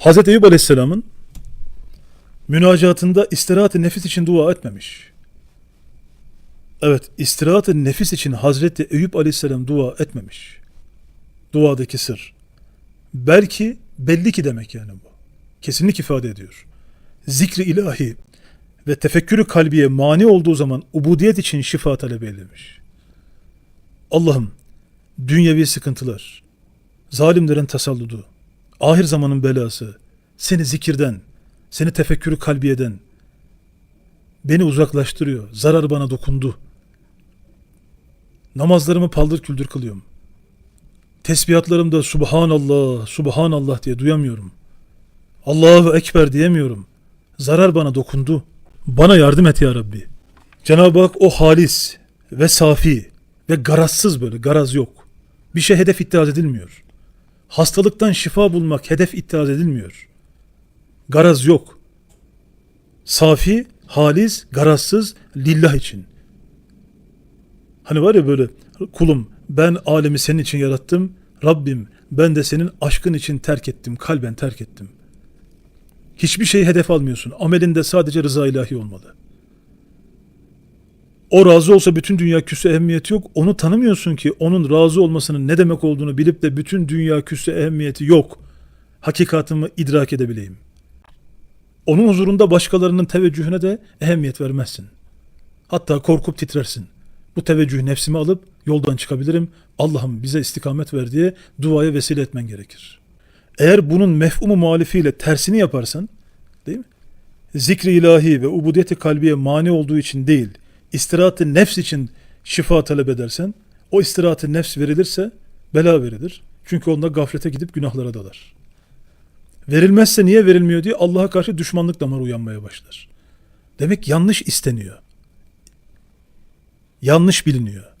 Hazreti Eyüp Aleyhisselam'ın münacatında istirahat-ı nefis için dua etmemiş. Evet, istirahat-ı nefis için Hazreti Eyüp Aleyhisselam dua etmemiş. Duadaki sır. Belki belli ki demek yani bu. Kesinlik ifade ediyor. Zikri ilahi ve tefekkürü kalbiye mani olduğu zaman ubudiyet için şifa talep eylemiş. Allah'ım dünyevi sıkıntılar, zalimlerin tasalludu, ahir zamanın belası, seni zikirden, seni tefekkürü kalbiyeden beni uzaklaştırıyor. Zarar bana dokundu. Namazlarımı paldır küldür kılıyorum. Tesbihatlarımda Subhanallah, Subhanallah diye duyamıyorum. Allahu Ekber diyemiyorum. Zarar bana dokundu. Bana yardım et ya Rabbi. Cenab-ı Hak o halis ve safi ve garazsız böyle garaz yok. Bir şey hedef iddiaz edilmiyor. Hastalıktan şifa bulmak hedef iddiaz edilmiyor. Garaz yok. Safi, halis, garazsız lillah için. Hani var ya böyle kulum ben alemi senin için yarattım. Rabbim ben de senin aşkın için terk ettim. Kalben terk ettim. Hiçbir şeyi hedef almıyorsun. Amelinde sadece rıza ilahi olmalı. O razı olsa bütün dünya küsse ehemmiyeti yok. Onu tanımıyorsun ki onun razı olmasının ne demek olduğunu bilip de bütün dünya küsse ehemmiyeti yok. Hakikatımı idrak edebileyim. Onun huzurunda başkalarının teveccühüne de ehemmiyet vermezsin. Hatta korkup titrersin. Bu teveccühü nefsime alıp yoldan çıkabilirim. Allah'ım bize istikamet ver diye duaya vesile etmen gerekir. Eğer bunun mefhumu muhalifiyle tersini yaparsan, değil mi? Zikri ilahi ve ubudiyeti kalbiye mani olduğu için değil, istirahat-ı nefs için şifa talep edersen, o istirahat-ı nefs verilirse bela verilir. Çünkü onda gaflete gidip günahlara dalar. Verilmezse niye verilmiyor diye Allah'a karşı düşmanlık damarı uyanmaya başlar. Demek yanlış isteniyor. Yanlış biliniyor.